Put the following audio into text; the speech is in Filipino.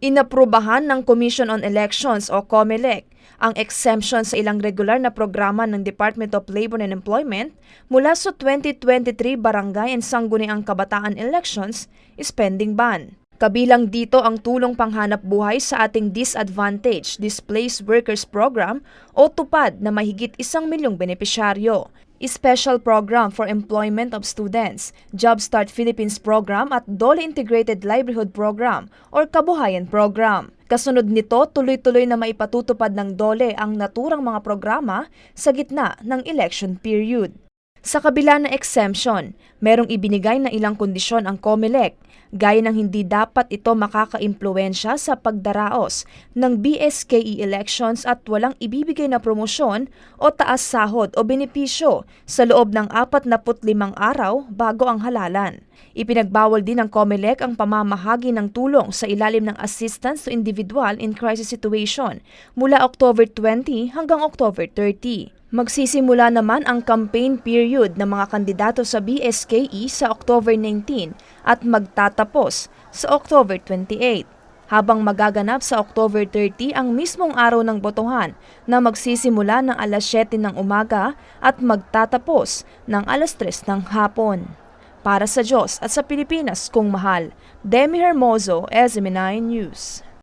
Inaprubahan ng Commission on Elections o COMELEC ang exemption sa ilang regular na programa ng Department of Labor and Employment mula sa 2023 Barangay and Sangguniang Kabataan Elections spending ban. Kabilang dito ang tulong panghanap buhay sa ating Disadvantaged Displaced Workers Program o tupad na mahigit isang milyong benepisyaryo. Special Program for Employment of Students, Jobstart Philippines Program at Dole Integrated Livelihood Program or Kabuhayan Program. Kasunod nito, tuloy-tuloy na maipatutupad ng DOLE ang naturang mga programa sa gitna ng election period. Sa kabila ng exemption, merong ibinigay na ilang kondisyon ang COMELEC, gaya ng hindi dapat ito makakaimpluensya sa pagdaraos ng BSKE elections at walang ibibigay na promosyon o taas sahod o benepisyo sa loob ng 45 araw bago ang halalan. Ipinagbawal din ng COMELEC ang pamamahagi ng tulong sa ilalim ng Assistance to Individual in Crisis Situation mula October 20 hanggang October 30. Magsisimula naman ang campaign period ng mga kandidato sa BSKE sa October 19 at magtatapos sa October 28 habang magaganap sa October 30 ang mismong araw ng botohan na magsisimula ng alas 7 ng umaga at magtatapos ng alas 3 ng hapon. Para sa Diyos at sa Pilipinas kung mahal, Demi Hermoso, SMNI News.